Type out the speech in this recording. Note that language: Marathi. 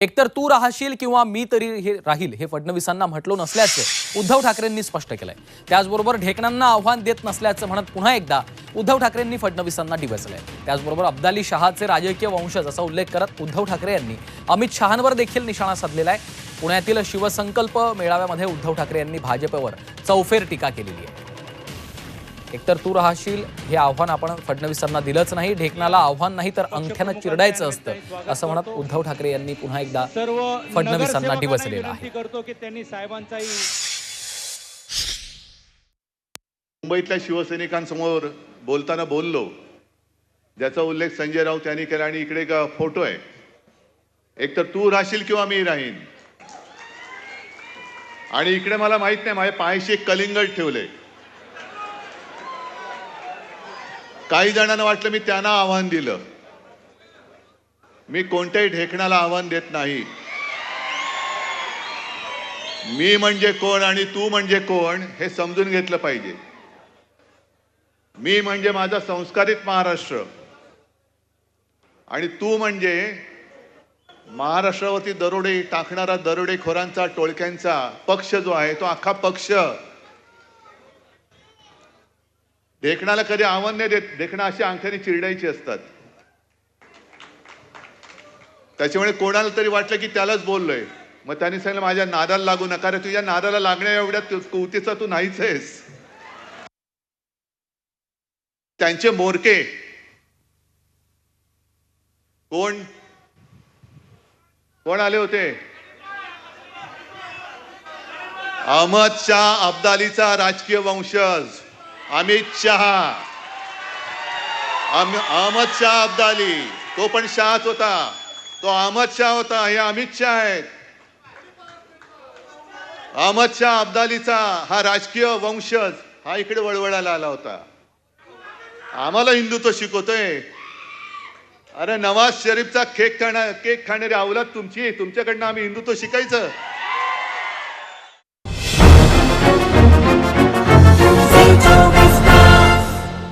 एकतर तू राहशील किंवा मी तरी हे राहील हे फडणवीसांना म्हटलो नसल्याचं उद्धव ठाकरेंनी स्पष्ट केलंय. त्याचबरोबर ढेकणांना आव्हान देत नसल्याचं म्हणत पुन्हा एकदा उद्धव ठाकरेंनी फडणवीसांना डिवचलंय त्याचबरोबर अब्दाली शहाचे राजकीय वंशज असा उल्लेख करत उद्धव ठाकरे यांनी अमित शहांवर देखील निशाणा साधलेला आहे. पुण्यातील शिवसंकल्प मेळाव्यामध्ये उद्धव ठाकरे यांनी भाजपवर चौफेर टीका केलेली आहे. एकतर तू राहशील हे आव्हान आपण फडणवीसांना दिलंच नाही ढेकणाला आव्हान नाही तर अंगठ्यानं चिरडायचं असतं असं म्हणत उद्धव ठाकरे यांनी पुन्हा एकदा सर्व फडणवीसांना विनंती आहे. करतो की त्यांनी साहेबांचाही मुंबईतल्या शिवसैनिकांसमोर बोलताना बोललो. ज्याचा उल्लेख संजय राऊत यांनी केला आणि इकडे एक फोटो आहे. एक तर तू राहशील किंवा मी राहीन. आणि इकडे मला माहीत नाही माझ्या पायाशी एक कलिंगड ठेवले. काही जणांना वाटलं मी त्यांना आव्हान दिलं. मी कोणत्याही ढेकणाला आव्हान देत नाही. मी म्हणजे कोण आणि तू म्हणजे कोण हे समजून घेतलं पाहिजे. मी म्हणजे माझा संस्कारित महाराष्ट्र. आणि तू म्हणजे महाराष्ट्रावरती दरोडे टाकणारा दरोडेखोरांचा टोळक्यांचा पक्ष जो आहे तो अख्खा पक्ष. देखणाला कधी आव्हान नाही देत. देखणं अशी अंगठ्याने चिरडायची असतात. त्याच्यामुळे कोणाला तरी वाटलं की त्यालाच बोललोय. मग त्यांनी सांगितलं माझ्या नादाला लागू नका रे तुझ्या नादाला लागण्या एवढ्या तू- कुवतीचा तू नाहीच आहेस. त्यांचे मोरके. कोण? कोण आले होते? अहमद शाह अब्दालीचा राजकीय वंशज. अमित शहा. अहमद शाह अब्दाली. तो पण शहाच होता. तो अहमद शाह होता. हे अमित शाह आहेत. अहमद शाह अब्दालीचा हा राजकीय वंशज हा इकडे वळवळायला आला होता. आम्हाला हिंदुत्व शिकवतोय. अरे नवाज शरीफचा केक खाणार केक खाणारी अवलाद तुमची. तुमच्याकडनं आम्ही हिंदुत्व शिकायचं.